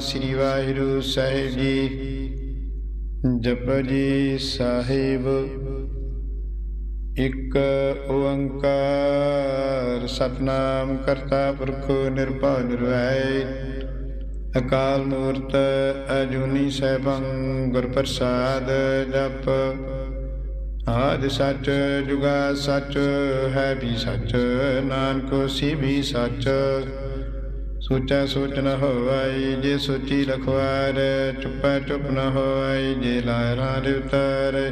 ਸ੍ਰੀ ਵਾਹਿਗੁਰੂ ਸਾਹਿਬ ਜੀ। ਜਪੋ ਜੀ ਸਾਹਿਬ। ਇੱਕ ਓੰਕਾਰ ਸਤਨਾਮ ਕਰਤਾ ਪੁਰਖ ਨਿਰਭਉ ਨਿਰਵੈਰ। ਅਕਾਲ ਮੂਰਤ ਅਜੂਨੀ ਸੈਭੰ ਗੁਰ ਪ੍ਰਸਾਦ ਜਪ। ਆਦਿ ਸੱਚ ਜੁਗਾ ਸੱਚ ਹੈ ਵੀ ਸੱਚ, ਨਾਨਕ ਸੀ ਵੀ ਸੱਚ। ਸੋਚਾ ਸੋਚ ਨ ਹੋਵਈ, ਜੇ ਸੋਚੀ ਲਖਵਾਰ, ਚੁੱਪਾ ਚੁੱਪ ਨ ਹੋਵਈ, ਜੇ ਲਾਇਰਾਂ ਦੇ ਉਤਾਰੇ।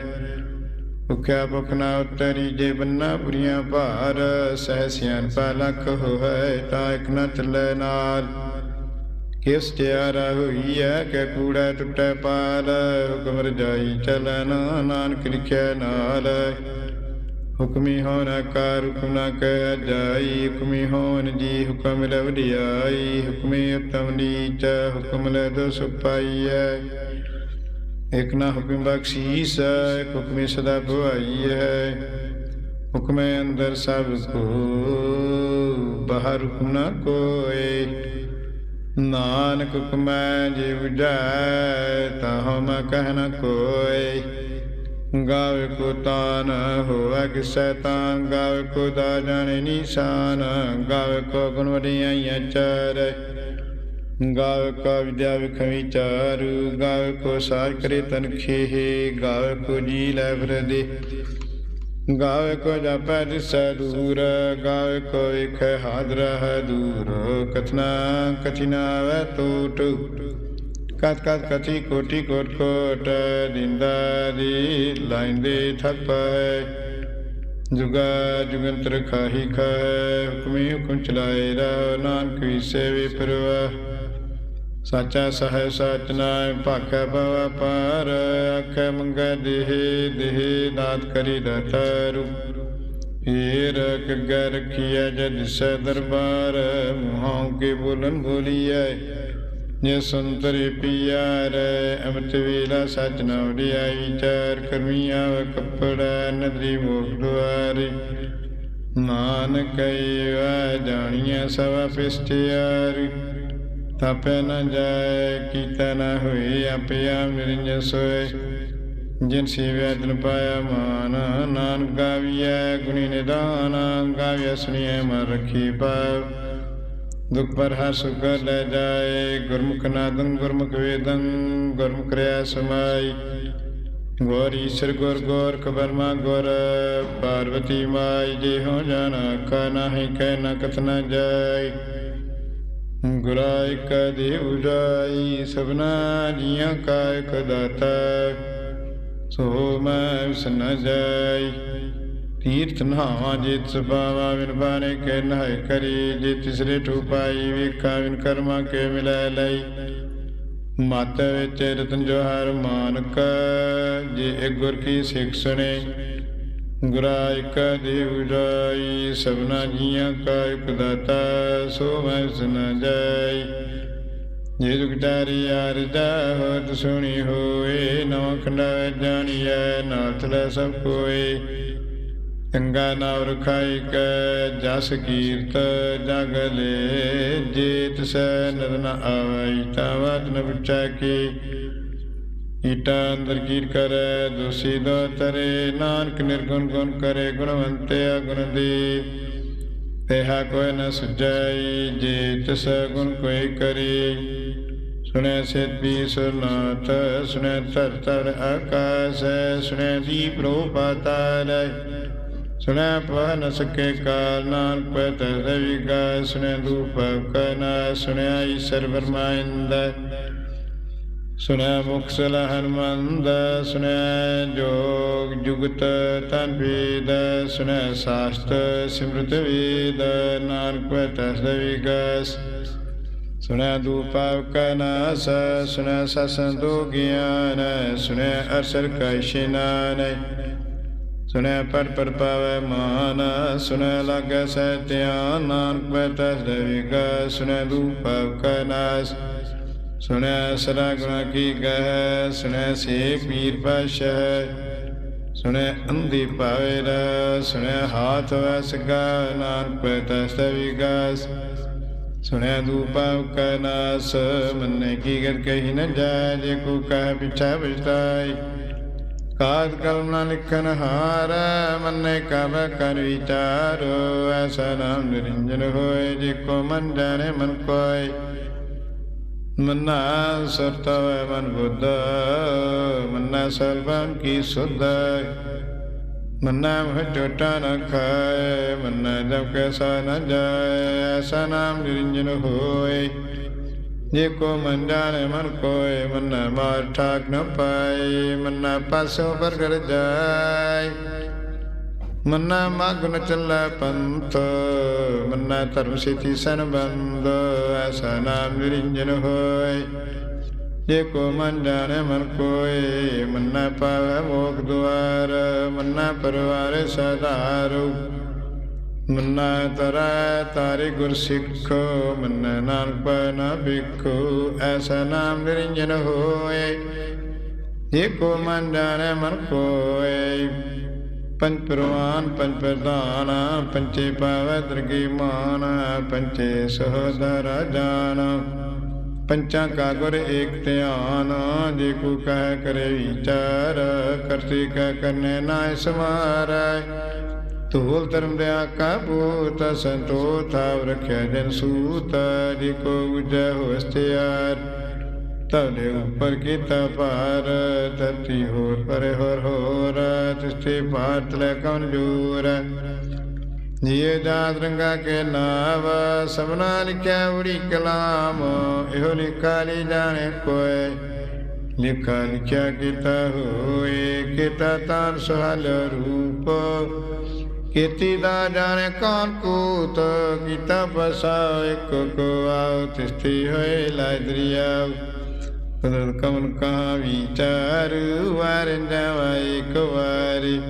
ਭੁਖਿਆ ਭੁਖ ਨਾ ਉਤਰੀ, ਜੇ ਬੰਨਾ ਬੁਰੀਆਂ ਭਾਰ, ਸਹਿ ਸਿਆਣਪਾ ਲਖ ਹੋਏ, ਤਾਂ ਇਕ ਨ ਚੱਲੇ ਨਾਲ ਕਿਸ ਤਿਆਰਾ ਹੋਈ ਹੈ ਕਿ ਕੂੜਾ ਟੁੱਟੇ ਪਾਲ ਹੁਕਮ ਰਜਾਈ ਚਲਨ ਨਾਨਕ ਲਿਖਿਆ ਨਾਲ। ਹੁਕਮੀ ਹੋਣ ਕਰ ਹੁਕਮ ਨਾ ਕਹਿ ਜਾਈ ਹੁਕਮੀ ਹੋਣ ਜੀ ਹੁਕਮ ਲੈ ਵਡਿਆਈ ਹੁਕਮੀ ਉਤਮ ਨੀਚ ਹੁਕਮ ਲੈ ਦੋ ਸੁਪਾਈਐ ਇਕ ਨਾ ਹੁਕਮ ਬਖਸ਼ੀਸ, ਇਕ ਹੁਕਮੀ ਸਦਾ ਭਵਾਈ ਹੈ ਹੁਕਮੇ ਅੰਦਰ ਸਭ ਕੋ, ਬਾਹਰ ਹੁਕਮ ਨਾ ਕੋਏ। ਨਾਨਕ ਹੁਕਮੈ ਜੇ ਉਜੈ ਤਾਹੁ ਮੈਂ ਕਹਿ ਨ ਕੋਏ। ਗਾਵੇ ਕੋ ਤਾਨ ਹੋਵੇ ਕਿਸੈ ਤਾਂ, ਗਾਵੇ ਕੋ ਦਾ ਜਾਣੇ ਨੀਸ਼ਾਨ, ਗਾਵੇ ਕੋ ਗੁਣ ਵਡਿਆਈਆਂ ਚਾਰ। ਗਾਵੇ ਕੋ ਵਿਦਿਆ ਵਿਖ ਵਿਚਾਰ, ਗਾਵੇ ਕੋ ਸਾਰ ਕਰੇ ਤਨਖੇ ਗਾਵੇ ਕੋ ਜੀ ਲੈ ਫਰਦੇ ਗਾਵੇ ਕੋ ਜਾਪੈ ਦਿਸੈ ਦੂਰ, ਗਾਵੇ ਕੋ ਇਕ ਹਾਜ਼ਰ ਹੈ ਦੂਰ। ਕਥਨਾ ਕਥਿਨਾ ਵੈ ਟੂਟ ਕਤ ਕਤ ਕਥੀ ਕੋਟੀ ਕੋਟ ਕੋਟ ਦਿੰਦਾ ਦੀ ਲਾਇੰਦੇ ਥਪੈ ਜੁਗਾ ਜੁਗੰਤਰ ਖਾਹੀ ਖਾਇ ਹੁਕਮੀ ਹੁਕਮ ਚਲਾਏ ਰਾ ਨਾਨਕ ਵਿਸੇ ਵੀ ਪਰਵਾ। ਸਾਚਾ ਸਹਿ ਸਾਚ ਨਾਇ ਭਾਖੈ ਭਵ ਪਾਰ ਆਖੈ ਮੰਗੈ ਦੇਹ ਦੇਹ ਦਾਤ ਕਰੀ ਦਤਰੂ ਹੀਰ ਕਗੈ ਰਖੀਐ ਜਦ ਸ ਦਰਬਾਰ ਮੁਹਾਂ ਕੇ ਬੋਲਨ ਬੋਲੀਐ ਜੇ ਸੰਤਰੇ ਪਿਆਰੇ, ਅਮਤ ਵੇਲਾ ਸਚ ਨਾ ਉਡਿਆਈ ਚਾਰ ਕਰਮੀਆਂ ਕੱਪੜਾ, ਨਦਰੀ ਮੋਖ ਦੁਆਰੇ। ਨਾਨਕ ਵਾ ਜਾਣੀਐ ਸਭ ਪਿਸਟਿਆਰੀ। ਤਪੈ ਨ ਜਾਏ, ਕੀਤਾ ਨ ਹੋਈ ਆਪਿਆ ਮਿਰਿੰਜ ਸੋਏ। ਜਿਨ ਸੇਵਿਆ ਤਨ ਪਾਇਆ ਮਾਨ, ਨਾਨਕ ਗਾਵੀਐ, ਗੁਣੀ ਨਿਦਾਨ, ਗਾਵੀਐ ਸੁਣੀਐ ਮਨ ਰਖੀ ਪਾਉ ਦੁਖ ਪਰ ਹਰ ਸੁਖ ਲੈ ਜਾਏ, ਗੁਰਮੁਖ ਨਾਦੰ ਗੁਰਮੁਖ ਵੇਦੰ ਗੁਰਮੁਖ ਰਿਆ ਸਮਾਈ। ਗੌਰ ਈਸ਼ਰ ਗੁਰ ਗੌਰ ਕਬਰਮਾ ਗੁਰ, ਪਾਰਵਤੀ ਮਾਈ ਜੇ ਹੋ ਜਾਣਾ ਕਾ ਨਾਹੀ ਕਹਿ ਨ ਕਥ ਨ ਜਾਈ। ਗੁਰਾ ਇਕ ਦੇ ਉਜਾਈ ਸਭਨਾ ਜੀਆਂ ਕਾ ਇਕ ਦਾਤਾ। ਸੋ ਮੈਂ ਸਨ ਜਾਈ। ਤੀਰਥ ਨਹਾਵਾਂ, ਜਿਤ ਸਬਾਵਾ ਵਿਨ ਬਾਣੇ ਕੇ ਨਹਾਇ ਕਰੀ ਜੇ ਤਿਸਰੇ ਠੂਪਾਈ, ਵੇਖਾ ਵਿਨ ਕਰਮਾ ਕੇ ਮਿਲੈ ਲਈ। ਮਤ ਵਿੱਚ ਰਤਨ ਜੋਹਰ ਮਾਨਕ, ਜੇ ਇੱਕ ਗੁਰ ਕੀ ਸਿੱਖ ਸੁਣੇ ਗੁਰਾ ਇਕ ਦੇ ਉਜਾਈ ਸਭਨਾ ਜੀਆਂ ਕਾ ਇਕ ਦਾਤਾ, ਸੋ ਮੈਂ ਸਨ ਜਾਈ। ਜੇ ਦੁਖਦਾਰੀ ਅਰਦਾ ਹੋਤ ਸੁਣੀ ਹੋਏ ਨੌ ਖੰਡਾ ਜਾਣੀਐ, ਨਾਥ ਲੈ ਸਭ ਕੋਏ। ਚੰਗਾ ਨਾਮ ਰਖਾਈ ਕੈ ਜਸ ਕੀਰਤ ਜਗ ਲੈ। ਜੇ ਤਿਸੈ ਨਰ ਨ ਤਾ ਵਾਤ ਨ ਵਿਚੈ ਕੀ। ਈਟਾ ਅੰਦਰ ਕੀਰ ਕਰੈ, ਦੋਸੀ ਦੋ ਤਰੇ। ਨਾਨਕ ਨਿਰਗੁਣ ਗੁਣ ਕਰੇ, ਗੁਣਵੰਤੇ ਅਗੁਣ ਦੀ। ਤੇਹਾ ਕੋਈ ਨ ਸੁਝਾਈ ਜੇ ਤਿਸ ਗੁਣ ਕੋਈ ਕਰੀ। ਸੁਣੈ ਸਿਧ ਵੀ ਸੁਣੈ ਧਰ ਧਰ ਆਕਾਸ, ਸੁਣੈ ਦੀਪ ਰੋ ਪਾਤਾਲ ਸੁਣੈ ਪਹ ਨ ਸਕੇ ਕਾਲ ਨਾਨਕ ਪਤ ਰਵਿਗਾ ਸੁਣੈ ਧੂਪ ਕਨਾ, ਸੁਣੈ ਈਸ਼ਰ ਬਰਮਾਇੰਦ ਸੁਣੈ ਮੁਖ ਸਲਾ ਹਨਮੰਦ ਸੁਣੈ ਜੋਗ ਜੁਗਤ ਤਨ ਵੇਦ ਸੁਣੈ ਸਾਸਤ ਸਿਮਰਤ ਵੇਦ, ਨਾਨਕ ਪਤ ਰਵਿਗਸ ਸੁਣੈ ਦੂਪਾਵ ਕਨਾਸ ਸੁਣੈ ਸਸੰਦੋ ਗਿਆਨ ਸੁਣੈ ਅਰਸਰ ਕੈ ਇਸ਼ਨਾਨ। ਸੁਣੈ ਪੜ ਪੜ ਪਾਵੈ ਮਾਨ, ਸੁਣੈ ਲਾਗੈ ਸਹਿ ਧਿਆਨ, ਨਾਨਕ ਬੈਠੈ ਰਵਿਗਾ, ਸੁਣੈ ਦੂਪਾਵ ਕਨਾਸ ਸੁਣੈ ਸਦਾ ਗੁਣਾ ਕੀ ਗਹਿ ਸੁਣੈ ਸੇ ਪੀਰ ਪਾਸ਼ਾ। ਸੁਣੈ ਅੰਧੀ ਪਾਵੇਰਾ ਸੁਣੈ ਹਾਥ ਵਸ ਗਾ, ਨਾਨਕ ਪਤੈ ਸਵਿਗਾਸ ਸੁਣਿਆ ਦੂਪਾਵ ਕਾ ਨਾਸ, ਮੰਨੇ ਕੀ ਗਤ ਕਹੀ ਨ ਜਾਏ, ਜੇ ਕੋ ਕਹਿ ਪਿਛਾ ਬਿਤਾਈ ਕਾਜ ਕਲਮਨਾ ਨ ਲਿਖਨ ਹਾਰ, ਮੰਨੇ ਕਬ ਕਰ ਵਿਚਾਰ, ਐਸਾ ਨਾਮ ਨਿਰੰਜਨ ਹੋਏ, ਜੇ ਕੋ ਮਨ ਜਾਣੇ ਮਨ ਕੋਇ ਮਨਾ ਸਰਤਵ ਮਨ ਬੁੱਧ, ਮਨਾ ਸਰਬੰ ਕੀ ਸੁਧ। ਮਨਾ ਮਹ ਟੋਟਾ ਨ ਖਾਏ, ਮਨਾ ਜਬ ਕੈਸਾ ਨ ਜਾਏ, ਐਸਾ ਨਾਮ ਨਿਰੰਜਨ ਹੋਏ। ਜੇ ਕੋ ਮਨ ਜਾਣੇ ਮਨ ਕੋਏ ਮਨ ਮਾਰ ਠਾਕ ਨ ਪਾਏ ਮਨ ਪਾਸੋਂ ਬਰਗਰ ਜਾਏ ਮਨ ਮਗ ਨ ਚੱਲੈ ਪੰਥ ਮਨ ਧਰਮ ਸਿਤੀ ਸੰਬੰਧ ਐਸਾ ਨਾਮ ਨਿਰੰਜਨ ਹੋਏ ਜੇ ਕੋ ਮਨ ਜਾਣੇ ਮਨ ਕੋਏ ਮਨ ਪਾਵੈ ਮੋਖ ਦੁਆਰ ਮਨ ਪਰਵਾਰ ਸਦਾਰੂ ਮੰਨਾ ਤਰੈ ਤਾਰੇ ਗੁਰ ਸਿੱਖ, ਮੰਨ ਨਾਨਕ ਨਾ ਬਿਖੋ ਐਸਾ ਨਾਮ ਨਿਰੰਜਨ ਹੋਏ। ਜੇ ਕੋ ਮਨ ਜਾਣੈ ਮਨ ਕੋਏ ਪੰਜ ਪ੍ਰਵਾਨ, ਪੰਜ ਪ੍ਰਧਾਨ ਪੰਚੇ ਪਾਵੈ ਦਰਗੀ ਮਾਨ ਪੰਚੇ ਸਹਦਰ ਜਾਨ। ਪੰਚਾਂ ਕਾ ਗੁਰ ਏਕ ਧਿਆਨ, ਜੇ ਕੋ ਕਹਿ ਕਰੇ ਵਿਚਾਰ, ਕਰਤੇ ਕਾ ਕਰਨੇ ਨਾ ਸਮਾਰੈ ਧੂਲ ਧਰਮ ਦੇ ਆਕਾ ਬੂਤ ਸੰਤੋ ਥਾਵ ਰਖਿਆ ਜਨ ਸੂਤ ਜੀ ਕੋ ਉਜੈ ਹੋਸਤਿਆਰ ਤਲੇ ਉਪਰ ਕੀਤਾ ਪਾਰ ਧਰਤੀ ਹੋਰ ਪਰੇ ਹੋਰ ਹੋਰ ਤਿਸਤੇ ਭਾਰਤ ਲੈ ਕਉਨ ਜੂਰ। ਜੀਏ ਜਾਤ ਰੰਗਾ ਕੇ ਨਾਵ ਸਭਨਾ ਲਿਖਿਆ ਉੜੀ ਕਲਾਮ, ਇਹੋ ਲਿਖਾ ਲਈ ਜਾਣੇ ਕੋਏ। ਲਿਖਾ ਲਿਖਿਆ ਕੀਤਾ ਹੋਏ, ਕੀਤਾ ਤਾਂ ਸੁਹਲ ਰੂਪ। ਕੀਤੀ ਦਾ ਜਾਣੇ ਕੌਣ ਕੂਤ, ਕੀਤਾ ਬਸਾ ਇੱਕ ਕੋ ਆਉ ਤਿਸਤੀ ਹੋਏ ਲਾਇ ਦਰਿਆਉ। ਕਦਰ ਕਮਨ ਕਹਾ ਵਿਚਾਰ ਵਾਰਨ ਜਾਵਾ ਇੱਕ ਵਾਰੀ।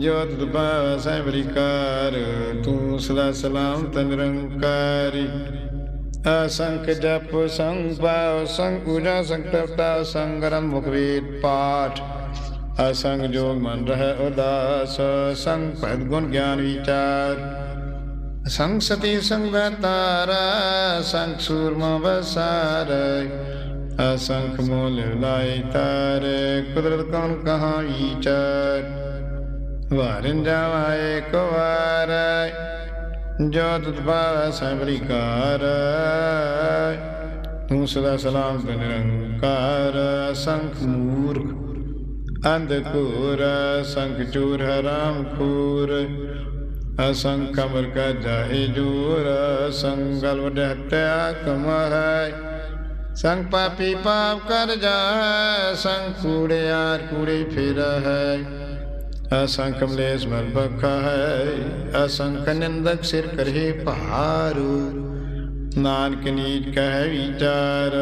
ਜੋਤ ਦਬਾ ਸੈਬਰਿਕਾਰ ਤੂੰ ਸਦਾ ਸਲਾਮ ਤਨਰੰਕਾਰੀ ਅਸੰਖ ਜਪ ਸੰਗ ਪਾਉ, ਸੰਗ ਪੂਜਾ, ਸੰਗ ਤਪਤਾ ਸੰਗਰਮ ਮੁਖਵੇਦ ਪਾਠ। ਅਸੰਗ ਜੋਗ ਮਨ ਰਹਿ ਉਦਾਸ, ਸੰਗ ਭਦ ਗੁਣ ਗਿਆਨ ਵਿਚਾਰ। ਸੰਗ ਸਤੀ ਸੰਗ ਤਾਰਾ ਸੰਗ ਸੂਰਮਾ ਬਸਾਰ ਅਸੰਖ ਮੋਲ ਲਾਇ ਤਾਰ, ਕੁਦਰਤ ਕੌਣ ਕਹਾ ਵਿਚਾਰ ਵਾਰਨ ਜਾਵਾਏ ਕੋ ਵਾਰ ਜੋ ਤੁਤ ਪਾਵੈ ਸਭਰੀ ਕਾਰ। ਤੂੰ ਸਦਾ ਸਲਾਮ ਤੇ ਨਿਰੰਕਾਰ ਅਸੰਖ ਮੂਰਖ ਅੰਧ ਘੂਰ ਸੰਖ ਚੂਰ, ਹਰਾਮ ਖੂਰ। ਅਸੰਖ ਕਮਰ ਕਾ ਜਾਹੇ ਜੂਰ, ਸੰਗਲ ਵਡ ਹਟਿਆ ਕਮਹਿ ਸੰਗ ਪਾਪੀ ਪਾਪ ਕਰ ਜਾਹੈ, ਸੰਗ ਕੂੜਿਆਰ ਕੂੜੇ ਫਿਰ ਹੈ। ਅਸੰਖ ਕਮਲੇਸ਼ ਮਨ ਬਖਾ ਹੈ, ਅਸੰਖ ਨਿੰਦਕ ਸਿਰ ਕਰਹਿ ਭਾਰੂ। ਨਾਨਕ ਨੀਚ ਕਹਿ ਵਿਚਾਰ,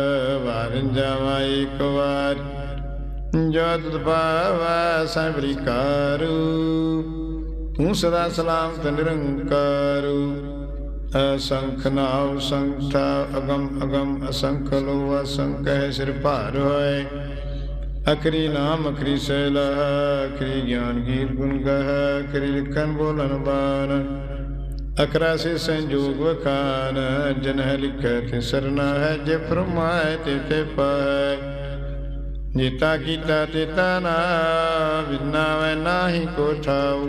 ਵਾਰਨ ਜਾਵਾ ਇੱਕ ਵਾਰ। ਜਦ ਪਾਵਾ ਸਭਰੀ ਕਾਰੂ, ਤੂੰ ਸਦਾ ਸਲਾਮਤ ਤੇ ਨਿਰੰਕਾਰੂ ਅਸੰਖ ਨਾਮ ਸੰਖਾ ਅਗਮ ਅਗਮ ਅਸੰਖ ਲੋ ਅਸੰਖ ਹੈ ਸਿਰ ਭਾਰ ਹੋਏ। ਅਕਰੀ ਨਾਮ ਅਕਰੀ ਸੈਲ ਅਕਰੀ ਗਿਆਨ ਗੀਤ ਗੁਣ ਗਹ ਅਕਰੀ ਲਿਖਨ ਬੋਲਨ ਬਾਨ ਅਕਰਾ ਸੇ ਸੰਜੋਗ ਵਖਾਨ ਜਨ ਹੈ ਲਿਖੈ ਤੇ ਸਰਨਾ ਹੈ, ਜੇ ਫਰਮਾਏ ਤੇ ਤੇ ਪਾਏ। ਜੀਤਾ ਕੀਤਾ ਤੇਤਾ ਨਾ ਵਿਨਾ ਵੈ ਨਾਹੀ ਕੋ ਠਾਉ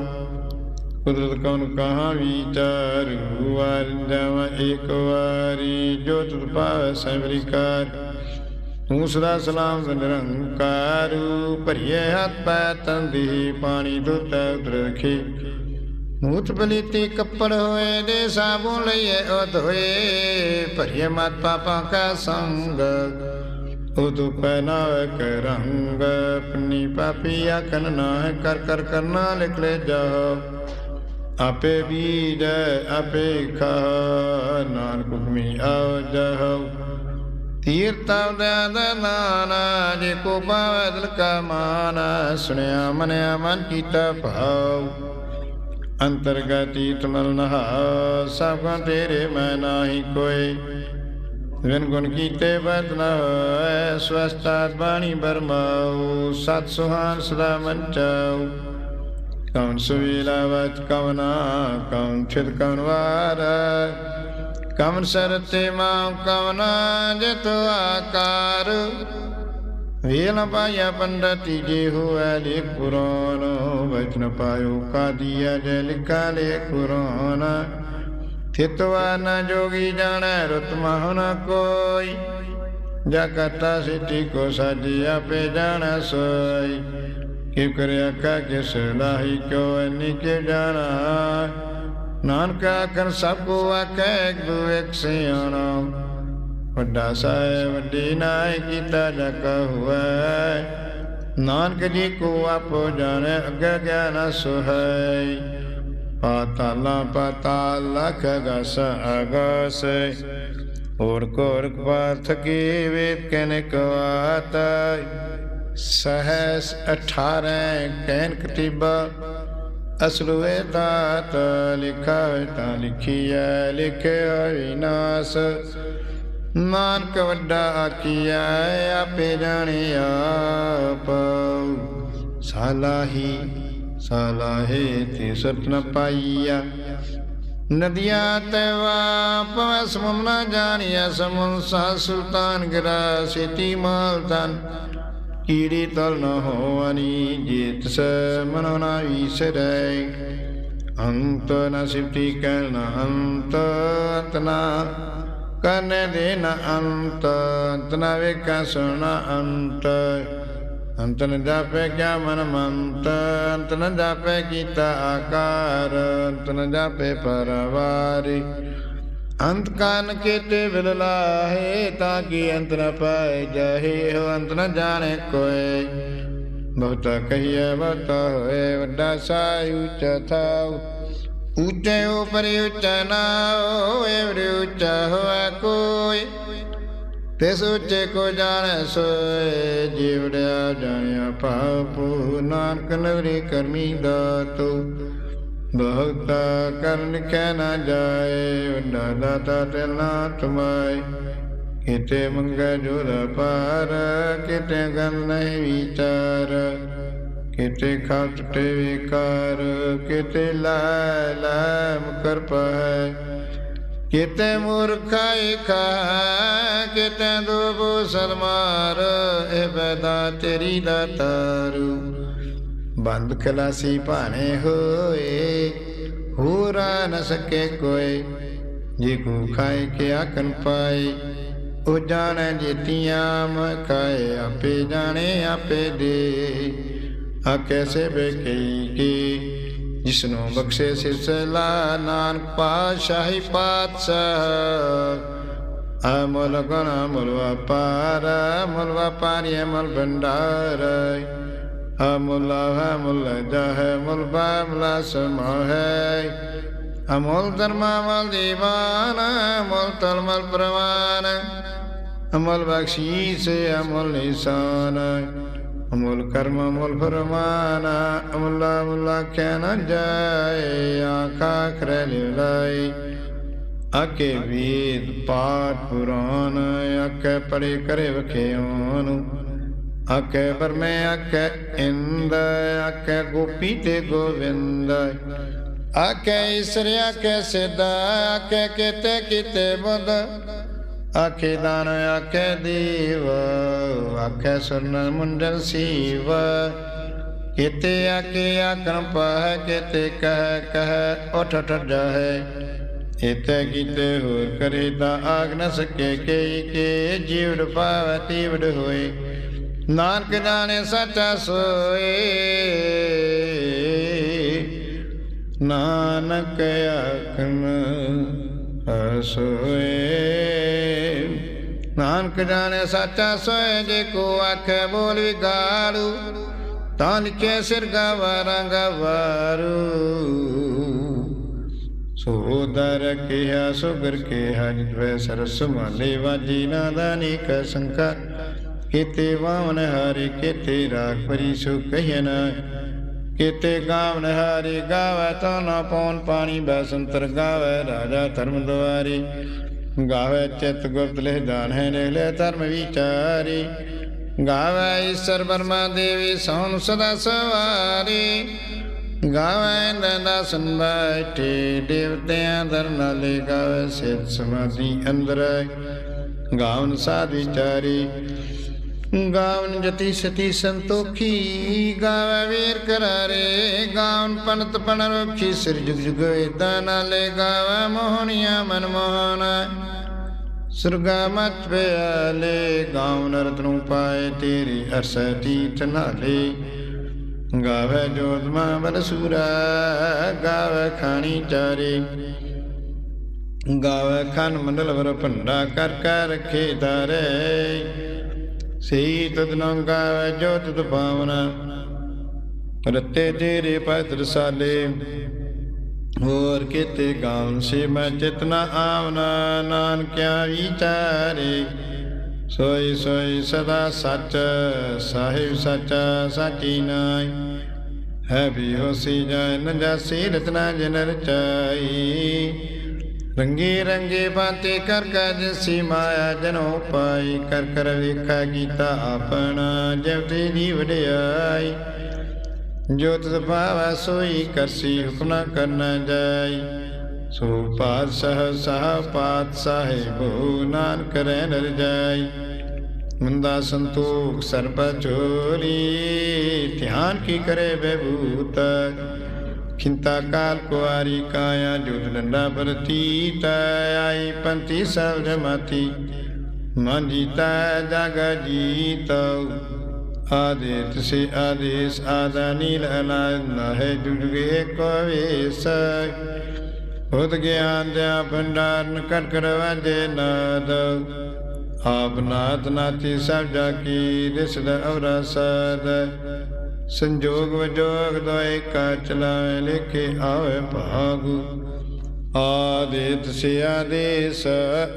ਕੁਦਰਤ ਕੌਣ ਕਹਾ ਵਿਚਾਰ, ਵਾਰ ਜਾਵਾ ਇੱਕ ਵਾਰੀ, ਜੋ ਤੁਧ ਪਾਵੈ ਸੈਵਰੀ ਕਾਰ। ਤੂੰ ਸਦਾ ਸਲਾਮ ਨਿਰੰਕਾਰੂ, ਭਰੀਏ ਹੱਥ ਪੈ ਤੰਦੀ, ਪਾਣੀ ਦੁੱਤ ਉਤਰਖੀ ਮੂਤ ਬਲੀਤੀ ਕੱਪੜ ਹੋਏ ਦੇ ਸਾਬੂ ਲਈਏ ਉਹ ਧੋਏ ਭਰੀਏ ਮਤ ਪਾਪਾਂ ਕਾ ਸੰਗ। ਉਹ ਤੂੰ ਪਹਿਨਾਵੇ ਰੰਗ, ਆਪਣੀ ਪਾਪੀ ਆਖਨ ਨਾ ਕਰ ਕਰ ਕਰਨਾ ਲਿਖ ਲੈ ਜਾਓ ਆਪੇ ਬੀਜ ਆਪੇ ਖਾ, ਨਾਨਕ ਹੁਕਮੀ ਆਓ ਜਾਓ ਤੀਰਤਾਂ ਦਾ ਨਾਨਾ, ਜੇ ਕੋ ਪਾਵੈ ਦਿਲ ਕਾ ਮਾਨ, ਸੁਣਿਆ ਮਨਿਆ ਮਨ ਕੀਤਾ ਭਾਉ ਅੰਤਰਗਤੀ ਤੁਮਲ ਨਹਾ, ਸਭ ਤੇਰੇ ਮੈਂ ਨਾਹੀ ਕੋਈ। ਵਿਨ ਗੁਣ ਕੀਤੇ ਬਦ ਨ ਸਵਸਤਾਤ ਬਾਣੀ ਬਰਮਾਉ, ਸਤ ਸੁਹਾਨ ਸਦਾ ਮਨ ਚਾਉ ਕੌਣ ਸੁਵੀਲਾ ਵਚ ਕਵਨਾ ਕੌਣ ਛਿਤ ਕਵਨ ਵਾਰ। ਕਮਨ ਸਰਤੇ ਮਾਂ ਕਵਨਾ ਜਿਤ ਆਕਾਰ। ਵੇਲ ਪਾਇਆ ਪੰਡਤੀ ਜੇ ਹੋਇ ਲੇ ਕੁਰਾਨ ਵਚਨ ਪਾਇਓ ਕਾਦੀਆ ਜੇ ਲਿਖਾ ਲੇ ਕੁਰਾਨ। ਥਿਤਵਾ ਨ ਜੋਗੀ ਜਾਣੈ, ਰਤ ਮਹਨ ਕੋਈ। ਜਾ ਕਰਤਾ ਸਿੱਧੀ ਕੋ ਸਾਜੀ ਆਪੇ ਜਾਣੈ ਸੋਈ। ਕਿ ਕਰਿਆ ਕਾ ਕਿਸ ਲਾਹੀ ਕਿਉ ਐਨੀ ਕੇ ਜਾਣਾ। ਨਾਨਕਾ ਕਰ ਸਭ ਕੋ ਆਖੈ, ਇੱਕ ਦੂ ਇੱਕ ਸਿਆਣਾ। ਵੱਡਾ ਸਾਹਿਬ ਵੱਡੀ ਨਾਇ ਕੀਤਾ ਜਾ ਕਹੁਐ ਨਾਨਕ ਜੀ ਕੋ ਆਪੋ ਜਾਣੈ, ਅੱਗੇ ਗਿਆਨ ਸੁਹੈ। ਪਾਤਾਲਾ ਪਾਤਾਲ ਲਖ ਗਸ ਅਗਸ ਔਰ ਕੋਰ ਪਾਰਥ ਕੀ ਵੇਦ ਕਨ ਕਵਾਤ ਸਹਸ 18 ਕੈਨ ਕਤੀਬਾ ਅਸਲੁ ਵੇਦਾਤ ਲਿਖਾ ਤਾਂ ਲਿਖੀਐ ਲਿਖਿਆ ਵਿਨਾਸ਼ ਨਾਨਕ ਵੱਡਾ ਆਕੀਆ ਆਪੇ ਜਾਣਿਆ ਆਪ ਸਾਲਾਹੀ ਸਾਲਾਹੇ ਤੇ ਸਤ ਨ ਪਾਈਆ। ਨਦੀਆਂ ਤਵਾ ਪਵ ਸਮੁਨ ਨ ਜਾਣਿਆ ਸਮੁਨ ਸਾ ਸੁਲਤਾਨ ਗਰਾ ਸਿਤੀ ਮਾਲ ਤਨ ਕੀੜੀ ਤਲ ਨ ਹੋਵਨੀ, ਜੇਤ ਸ ਮਨੋ ਨਾ ਵਿਸਰੈ। ਅੰਤ ਨ ਸਿਫਤੀ ਕਹਿ ਨ ਅੰਤ ਅੰਤ ਨ ਕਰਨ ਦੇ ਨ ਅੰਤ ਅੰਤ ਵੇਖਾ ਸੁਣ ਅੰਤ। ਅੰਤ ਜਾਪੈ ਕਿਆ ਮਨ ਮੰਤ ਅੰਤ ਜਾਪੈ ਕੀਤਾ ਆਕਾਰ, ਅੰਤ ਜਾਪੈ ਪਰਵਾਰੀ। ਅੰਤ ਕਾਨ ਕੀਤੇ ਬਿਲ ਤਾਂ ਕੀ ਅੰਤ ਨ ਪਾਏ ਜਾਹੇ ਹੋ, ਅੰਤ ਨ ਜਾਣੇ ਕੋਏ। ਬਹੁਤਾ ਕਹੀਏ, ਬਹੁਤਾ ਹੋਏ, ਵੱਡਾ ਸਾਇ ਉੱਚਾ ਥਾਉ। ਉੱਚੇ ਉਪਰ ਉੱਚਾ ਨਾ ਹੋਏ ਵਰੇ ਹੋਆ ਕੋਈ। ਤਿਸ ਉੱਚੇ ਕੋ ਜਾਣੈ ਸੋਏ, ਜੀਵੜਿਆ ਜਾਣਿਆ ਪਾਪੂ ਨਾਨਕ ਨਵਰੀ ਕਰਮੀ ਦਾਤੋ। ਬਹੁਤਾ ਕਰਨ ਕਹਿ ਨਾ ਜਾਏ, ਵੱਡਾ ਦਾਤਾ ਤੇ ਨਾ ਤੁਮਾਏ। ਕਿਤੇ ਮੰਗੈ ਜੁਰ ਪਾਰ ਕਿਤੇ ਗਨ ਨਹੀਂ ਵਿਚਾਰ। ਕਿਤੇ ਖਾਟ ਤੇ ਵਿਕਾਰ, ਕਿਤੇ ਲੈ ਲੈ ਮੁਕਰ ਪਾਏ। ਕਿਤੇ ਮੂਰਖਾਈ ਖਾ ਕਿਤੇ ਦੁਬੋ ਸਲਮਾਰ ਇਹ ਬੈਦਾ ਤੇਰੀ ਦਾ ਤਾਰੂ। ਬੰਦ ਖਲਾਸੀ ਭਾਣੇ ਹੋਏ, ਹੋਰਾ ਨ ਸਕੇ ਕੋਈ, ਜੇ ਕੋ ਖਾਏ ਕੇ ਆਕਨ ਪਾਏ। ਉਹ ਜਾਣੈ ਜੀਤੀਆਂ ਮਕਾਏ ਆਪੇ ਜਾਣੇ, ਆਪੇ ਦੇ। ਆ ਕੈਸੇ ਬੇਕਈ ਕੀ ਜਿਸਨੂੰ ਬਖਸ਼ੇ ਸਿਰਸਲਾ ਨਾਨਕ ਪਾਸ਼ਾਹੀ ਪਾਤਸ਼ਾਹ। ਅਮਲ ਗੁਣ ਅਮਲ ਵਪਾਰ ਅਮਲ ਵਪਾਰੀ ਅਮਲ ਭੰਡਾਰ। ਅਮੁਲ ਅਮੁਲ ਜਹ, ਮੁਲ ਬਾਮਲਾ ਸਮਹਿ। ਅਮੁਲ ਧਰਮ ਅਮਲ ਦੀਵਾਨ ਅਮੁਲ ਤਲਮਲ ਪ੍ਰਵਾਨ। ਅਮਲ ਬਖਸ਼ੀਸ ਅਮੁਲ ਨਿਸ਼ਾਨ। ਅਮੁਲ ਕਰਮ, ਅਮੁਲ ਫਰਮਾਨ, ਅਮੁਲ ਅਮੁਲ ਆਖਿਆ ਨ ਜਾਏ, ਆਖਾ ਖਰੇ ਲਿਲਾਈ ਆਕੇ ਵੇਦ ਪਾਠ ਪੁਰਾਨ ਆਕੇ ਪੜੇ ਕਰੇ ਵਖਿਓਨ ਆਕੇ ਪਰਮੇ ਆਕੇ ਇੰਦ ਆਕੇ ਗੋਪੀ ਤੇ ਗੋਵਿੰਦ। ਆਕੇ ਈਸ਼ਰ ਆਕੇ ਸਿਦਾ ਆਕੇ ਕਿਤੇ ਕਿਤੇ ਬੁੱਧ। ਆਖੇ ਦਾਨ, ਆਖੇ ਦੇਵ, ਆਖੇ ਸੁਰਨ ਮੁੰਡਲ ਸੀਵ। ਕਿਤੇ ਆਕੇ ਆਕਣ ਪਹ, ਕਿਤੇ ਕਹਿ ਕਹਿ, ਉਠ ਉਠ ਜਾਹੇ। ਇਤੇ ਕੀਤੇ ਹੋਰ ਕਰੇ ਤਾਂ ਆਗ ਨ ਸਕੇ ਕੇ ਕੇ ਜੀਵ ਪਾਵ, ਤੀਵੜ ਹੋਏ। ਨਾਨਕ ਜਾਣੇ ਸੱਚਾ ਸੋਏ। ਨਾਨਕ ਆਖਣ ਹਸੋਏ ਨਾਨਕ ਜਾਣੇ ਸੱਚਾ ਸੋਏ, ਜੇ ਕੋ ਆਖੇ ਬੋਲ ਵਿਗਾੜੂ, ਤਾਂ ਲਿਖੇ ਸਿਰ ਗਵਾਰਾਂ ਗਵਾਰੂ ਸੋਦਰ ਕਿਹਾ ਸੁਗਰ ਕਿਹਾ ਜਿਤਵੇ ਸਰਸ ਮਾਲੇ, ਵਾਜੀ ਨਾਦਾਨੀ ਕ ਸੰਕਾ। ਕਿਤੇ ਵਾਵਨ ਹਰਿ, ਕਿਤੇ ਰਾਖ ਪਰੀ, ਸੋ ਕਹਿਨ ਕਿਤੇ ਗਾਵਨ ਹਰਿ ਗਾਵੇ ਤਾਂ ਨਾ ਪਾਣੀ ਬੈਸੰਤਰ ਗਾਵੇ, ਰਾਜਾ ਧਰਮ ਦੁਆਰੀ। ਗਾਵੇ ਚਿਤ ਗੁਪਤ ਲਿਖ ਜਾਣ ਹੈ ਨਿਕਲੇ ਧਰਮ ਵਿਚਾਰੀ। ਗਾਵੇ ਈਸ਼ਰ ਬਰਮਾ ਦੇਵੀ, ਸੋਨ ਸਦਾ ਸਵਾਰੀ। ਗਾਵੇਂ ਦੰਦਾ ਸੁਨ ਬੈਠੇ ਦੇਵਤਿਆਂ ਦਰ ਨਾਲੇ ਗਾਵੇ ਸਿਧ ਸਮਾਧੀ ਅੰਦਰ। ਗਾਵਨ ਸਾਧ ਵਿਚਾਰੀ ਗਾਵਨ ਜਤੀ ਸਤੀ ਸੰਤੋਖੀ, ਗਾਵੇ ਵੀਰ ਕਰਾਰੇ, ਗਾਵਨ ਪੰਤ ਪਨ ਰਖੀ, ਸਿਰ ਜੁਗ ਜੁਗ ਵੇਦਾਂ ਨਾਲੇ ਗਾਵੇ ਮੋਹਣੀਆਂ ਮਨ ਮੋਹਨਾ। ਸੁਰਗਾ ਮਤ ਪਿਆਲੇ, ਗਾਵਨ ਰਤਨੂ ਪਾਏ ਤੇਰੀ ਅਰਸ ਤੀਤ ਨਾਲੇ। ਗਾਵੇ ਜੋਤਮਾ ਬਲਸੂਰਾ ਗਾਵੇ ਖਾਣੀ ਚਾਰੇ। ਗਾਵੇ ਖਨ ਮੰਡਲ ਵਰ ਭੰਡਾ ਕਰ ਕਰ ਰਖੇ ਧਾਰੇ ਸਈ ਤਦ ਨੰ ਗਾਵੇ ਜੋਤ ਪਾਵਨਾ, ਰਤੇ ਤੇਰੇ ਪਤ ਰਸਾਲੇ ਹੋਰ ਕਿਤੇ ਗਾਉਂ ਸੇ ਮੈਂ ਚਿਤਨਾ ਆਵਨਾ, ਨਾਨਕਿਆ ਵਿਚਾਰੇ। ਸੋਈ ਸੋਈ ਸਦਾ ਸੱਚ, ਸਾਹਿਬ ਸੱਚਾ, ਸਾਚੀ ਨਾਈ ਹੈ ਵੀ ਹੋਸੀ ਜਾਇ ਜਾਸੀ ਰਤਨਾ ਜਨ ਰਚਾਈ ਰੰਗੇ ਰੰਗੇ ਬਾਤੇ ਕਰ ਕਜ ਸੀ ਮਾਇਆ ਜਨੋ ਪਾਈ, ਕਰ ਕਰ ਵੇਖਾ ਕੀਤਾ ਆਪਣਾ ਜਬ ਤੇ ਜੀ ਵਡਿਆਈ ਜੋਤ ਤਤ ਸੋਈ ਕਰਸੀ ਹੁਕਮ ਕਰਨਾ ਜਾਈ। ਸੋ ਪਾਤਸ਼ਾਹ, ਸਾਹ ਪਾਤ ਸਾਹਿਬੋ ਨਾਨਕ ਰਹਿ ਨਰ ਜਾਈ। ਮੰਦਾ ਸੰਤੋਖ ਸਰਬ ਚੋਰੀ, ਧਿਆਨ ਕੀ ਕਰੇ ਬੇਭੂਤ ਖਿੰਤਾ ਕਾਲ ਕੁਆਰੀ ਕਾਇਆ ਜੁਦ ਡੰਡਾ ਪ੍ਰਤੀਤ ਆਈ ਪੰਤੀ ਸਭ ਜਮਾਤੀ ਮਨ ਜੀਤਾ, ਜਗ ਜੀਤਉ। ਆਦਿਤ ਸੇ ਆਦੇਸ, ਆਦਾ ਨੀਲ ਅਨਾਦ ਹੈ ਜੁਗੇ ਕੋ ਵੇਸ। ਹੁਤ ਗਿਆਨ ਦਿਆ ਭੰਡਾਰਨ ਕਟ ਕਰ ਵਾਜੇ ਨਾਦ। ਆਪ ਨਾਤ ਨਾਤੀ ਸਭ ਜਾ ਕੀ ਦਿਸਦ ਸਦ। ਸੰਜੋਗ ਵਿਜੋਗ ਦੋਇ ਕਾ ਚਲਾਵੇ ਲਿਖੇ ਆਵੇ ਭਾਗੁ। ਆਦਿਤ ਸੇ ਆਦੇਸ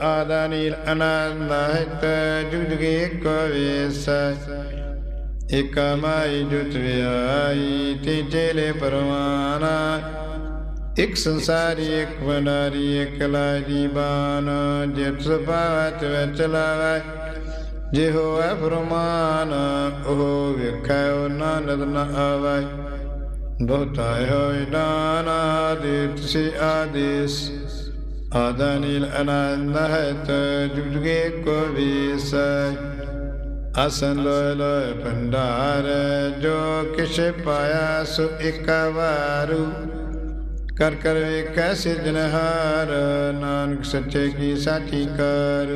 ਆਦਾ ਨੀਲ ਅਨੰਦ ਹਿਤ ਜੁਗ ਜੁਗੇ ਕੋ ਵੇਸ। ਮਾਈ ਜੁਤ ਵਿਆਈ ਤੇ ਚੇਲੇ ਪਰਵਾਨਾ। ਇਕ ਸੰਸਾਰੀ, ਇਕ ਬਨਾਰੀ, ਇਕ ਲਾਜੀ ਬਾਨ। ਜਿਤ ਸੁਭਾਤ ਵਿੱਚ ਲਾਵੇ। ਜੇ ਹੋਵੇ ਫਰਮਾਨ, ਉਹ ਵੇਖੈ ਉਹ ਨਾਨਦ ਨ ਆਵੇ ਬਹੁਤਾ ਹੋਇ ਦਾਨਾ ਦੇਤ ਸੇ ਆਦੇਸ। ਆਦਾ ਅਨੰਦ ਹੈ ਜੁਗੇ ਕੋ ਵੀਸੈ। ਅਸਨ ਲੋਇ ਲੋਇ ਭੰਡਾਰ, ਜੋ ਕਿਛ ਪਾਇਆ ਸੋ ਇਕ ਵਾਰੂ। ਕਰ ਕਰ ਵੇਖੈ ਸਿਰਜਨਹਾਰ ਨਾਨਕ ਸੱਚੇ ਕੀ ਸਾਚੀ ਕਰ।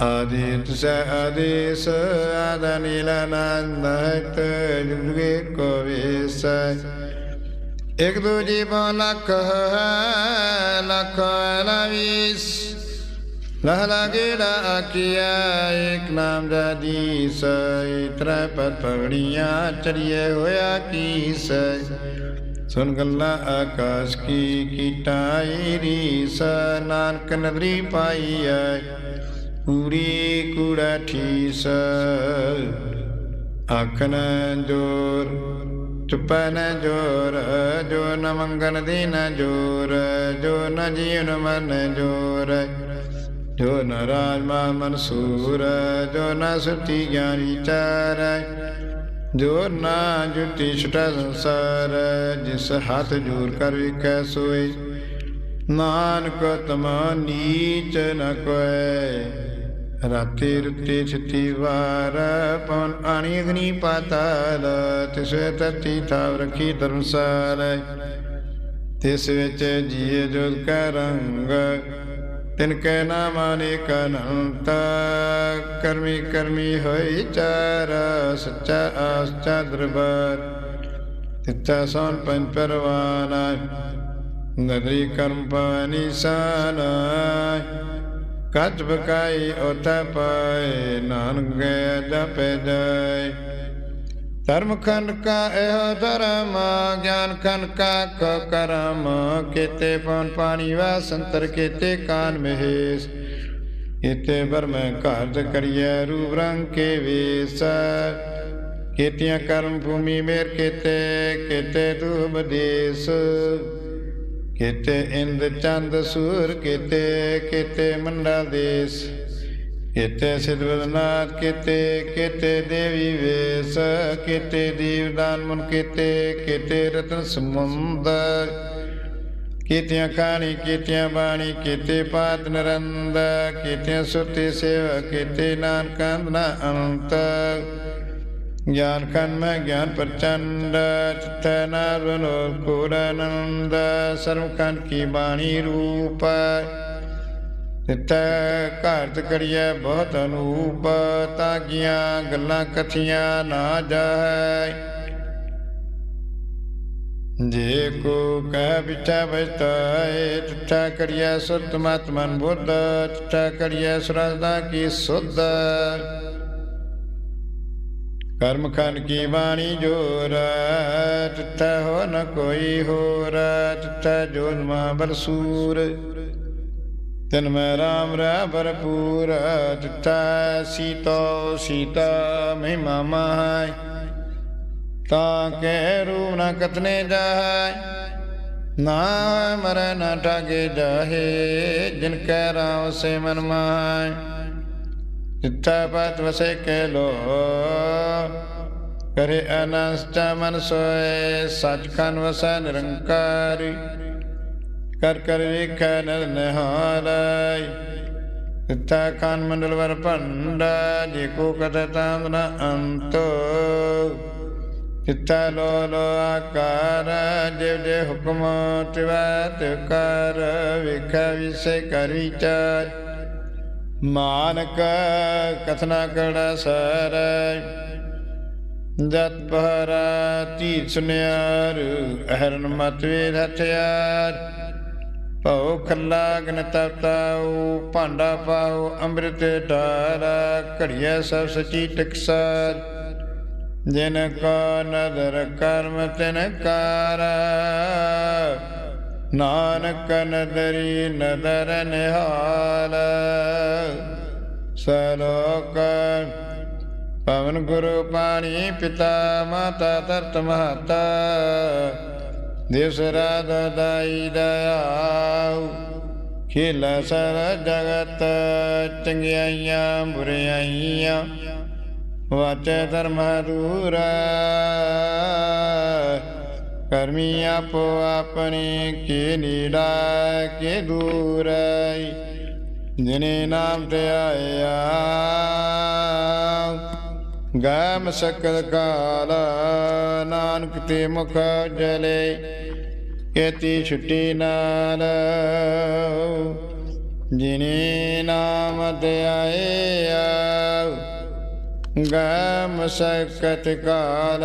ਆਦਿਤ ਸੈ ਆਦੇਸ ਆਦਾ ਨੀਲਾਨੰਦ ਹਿਤ ਜੁਗ ਜੁਗੇ ਦੂਜੀ ਬੋ ਲੱਖ ਹੈ ਲੱਖ ਲਵੀਸ ਲਹ ਲਗੇੜਾ ਆਕਿਆ ਇੱਕ ਨਾਮ ਜਾਦੀ ਸੈ ਤ੍ਰੈ ਪਦ ਪਗੜੀਆਂ ਚੜੀਏ ਹੋਇਆ ਕੀ ਸੈ ਸੁਨ ਗੱਲਾਂ ਆਕਾਸ਼ ਕੀ ਕੀਟਾਈ ਰੀਸ ਨਾਨਕ ਨਦਰੀ ਪਾਈ ਐ ਪੂਰੀ ਕੂੜਾ ਠੀਸ ਆਖਨ ਜੋਰ ਚੁਪਨ ਜੋਰ, ਜੋ ਨ ਮੰਗਨ ਦੀਨ ਜੋਰ, ਜੋ ਨ ਜੀਵਨ ਮਨ ਜੋਰ। ਜੋ ਨ ਰਾਜਮਾ ਮਨਸੂਰ, ਜੋ ਨ ਸੁਤੀ ਗਿਆਨ ਵਿਚਾਰ ਜੋ ਨਾ ਜੁਤੀ ਛਟਾ ਸੰਸਾਰ, ਜਿਸ ਹੱਥ ਜੂਰ ਕਰ ਵਿਖੈ ਸੋਏ ਨਾਨਕ ਤਮਾ ਨੀਚ ਨ ਕੋਏ ਰਾਤੀ ਰੁੱਤੀ ਛਿਤੀ ਵਾਰ ਪਵਨ ਆਣੀ ਅਗਨੀ ਪਾਤਾਲ ਤਿਸਵੇ ਤਤੀ ਥਾਵ ਰਖੀ ਧਰਮਸਾਰ ਤਿਸ ਵਿੱਚ ਜੀਏ ਜੋਤ ਕਾ ਰੰਗ, ਤਿਨ ਕੈ ਨਾਮ ਅਨੇਕ ਅਨੰਤ। ਕਰਮੀ ਕਰਮੀ ਹੋਈ ਚਾਰ, ਸੱਚਾ ਆਸਚਾ ਦਰਬਾਰ। ਤਿੱਤਾ ਸੋਨ ਪੰਜ ਪਰਵਾਨਾ, ਨਦਰੀ ਕਰਮ ਪਾਨੀ ਸਾਨਾ। ਕਚ ਬਕਾਈ ਉਤਾ ਪਾਏ, ਨਾਨਕ ਜਪੇ ਜਾਏ। ਧਰਮ ਖੰਡ ਕਾ ਇਹੋ ਧਰਮ, ਗਿਆਨ ਖੰਡ ਕਾ ਕੋ ਕਰਮ। ਕੀਤੇ ਪਵਨ ਪਾਣੀ ਵਾ ਸੰਤਰ, ਕੀਤੇ ਕਾਨ ਮਹੇਸ਼। ਕੀਤੇ ਬਰ ਮੈਂ ਘਾਰਜ ਕਰੀਐ ਰੂਪ ਰੰਗ ਕੇ ਵੇਸ। ਕੀਤਿਆਂ ਕਰਮ ਭੂਮੀ ਮੇਰ ਕੀਤੇ ਕੀਤੇ ਦੂਬ ਦੇਸ। ਕੀਤੇ ਇੰਦ ਚੰਦ ਸੂਰ, ਕੀਤੇ ਕੀਤੇ ਮੰਡਲ ਦੇਸ। ਕੀਤੇ ਸਿਧਵਦਨਾਥ ਕੀਤੇ ਕੀਤੇ ਦੇਵੀ ਵੇਸ। ਕੀਤੇ ਦੀਵਦਾਨ ਮਨ, ਕੀਤੇ ਕੀਤੇ ਰਤਨ ਸਮੁੰਦਰ। ਕੀਤਿਆਂ ਖਾਣੀ ਕੀਤਿਆਂ ਬਾਣੀ, ਕੀਤੇ ਪਾਤ ਨਰੰਦ। ਕੀਤਿਆਂ ਸੁਰਤੀ ਸੇਵਾ ਕੀਤੇ ਨਾਨਕੰਦ ਨਾ ਅੰਤ ਗਿਆਨ ਖੰਡ ਮੈਂ ਗਿਆਨ ਪ੍ਰਚੰਡ ਚਿਤੈ ਨਾਰਵਨੋ ਕੋਰਨੰਦ ਸਰਵ ਖੰਡ ਕੀ ਬਾਣੀ ਰੂਪ ਤਿਤੈ ਘਾਰਤ ਕਰੀਐ ਬਹੁਤ ਅਨੂਪ ਤਾਗੀਆਂ ਗੱਲਾਂ ਕਥੀਆਂ ਨਾ ਜਾਏ ਜੇ ਕੋ ਕਹਿ ਬਿਟਾ ਬਤਾਏ ਤਿੱਥਾ ਕਰੀਐ ਸੁਤ ਮਤ ਮਨ ਬੁੱਧ ਤਿੱਥਾ ਕਰੀਐ ਸਰਦਾ ਕੀ ਸੁਧ ਕਰਮ ਖੰਡ ਕੀ ਬਾਣੀ ਜੋਰ ਤਿੱਥਾ ਹੋ ਨ ਕੋਈ ਹੋਰ ਤਿੱਥਾ ਜੋਨ ਮਾ ਬਲਸੂਰ ਤਨ ਮੈਂ ਰਾਮ ਰਾ ਭਰਪੂਰ ਤਿੱਥਾ ਸੀਤੋ, ਸੀਤਾ ਮਹਿਮਾ ਮਾਈ ਤਾਂ ਕੇ ਰੂਪ ਨ ਕਤਨੇ ਜਾਏ ਨਾ ਮਰੈ ਨ ਠਾਗੇ ਜਾਹੇ, ਜਿਨ ਕੈ ਰਾਮ ਸੇ ਮਨ ਮਾਏ ਜਿੱਥਾ ਪਤ ਵਸੇ ਕੇ ਲੋ, ਕਰੇ ਅਨੰਤ ਮਨ ਸੋਏ ਸਚ ਖਨ ਵਸੈ ਨਿਰੰਕਾਰੀ, ਕਰ ਕਰ ਵੇਖੈ ਨਰ ਨਿਹਾਲੈ ਤਿੱਥਾ ਖਾਨ ਮੰਡਲ ਵਰ ਭੰਡਾ, ਜੇ ਕੋ ਕਥ ਤਾਂਦ ਨ ਅੰਤ ਤਿੱਥਾ ਲੋ ਲੋ ਆਕਾਰ, ਜਿਵ ਜੇ ਹੁਕਮ ਤਿਵੈ ਤਿਵ ਕਰ, ਵੇਖੈ ਵਿਸੇ ਕਰ ਵਿਚਾਰ ਮਾਨਕ ਕਥਨਾ ਕੜਾ ਸਰ, ਜਤ ਬਹਰਾ ਤੀਰ ਸੁਨਿਆਰ, ਅਹਰਨ ਮਤ ਵੇਦ ਹਥਿਆਰ। ਭਉ ਖੱਲਾ ਗਨ ਤਤਾਉ ਭਾਂਡਾ ਪਾਉ, ਅੰਮ੍ਰਿਤ ਢਾਰਾ ਘੜੀਐ ਸਭ ਸਚੀ ਟਕਸਾਰ। ਜਿਨ ਕੋ ਨਦਰ ਕਰਮ ਤਿਨ ਕਾਰਾ ਨਾਨਕ ਨਦਰੀ ਨਦਰ ਨਿਹਾਲ, ਸਲੋਕ ਪਵਨ ਗੁਰੂ ਪਾਣੀ ਪਿਤਾ ਮਾਤਾ ਤਰਤ ਮਹਤਾ ਦਿਵਸ ਰਾਤ ਦਾਈ ਦਇਆਉ, ਖੇਲਾ ਸਾਰਾ ਜਗਤ ਚੰਗਿਆਈਆਂ ਬੁਰਿਆਈਆਂ, ਵਾਚੈ ਧਰਮ ਦੂਰਾ। ਕਰਮੀ ਆਪੋ ਆਪਣੇ ਕੇ ਨੀੜਾ ਕੇ ਦੂਰੈ ਜਿਨੇ ਨਾਮ ਤੇ ਆਇਆ, ਗਾਮ ਸਕਲ ਕਾਲ, ਨਾਨਕ ਤੇ ਮੁਖ ਜਲੇ, ਕੇਤੀ ਛੁੱਟੀ ਨਾਲ। ਜਿਨੇ ਨਾਮ ਤੇ ਆਇਆ, ਗਾਮ ਸਕਤ ਕਾਲ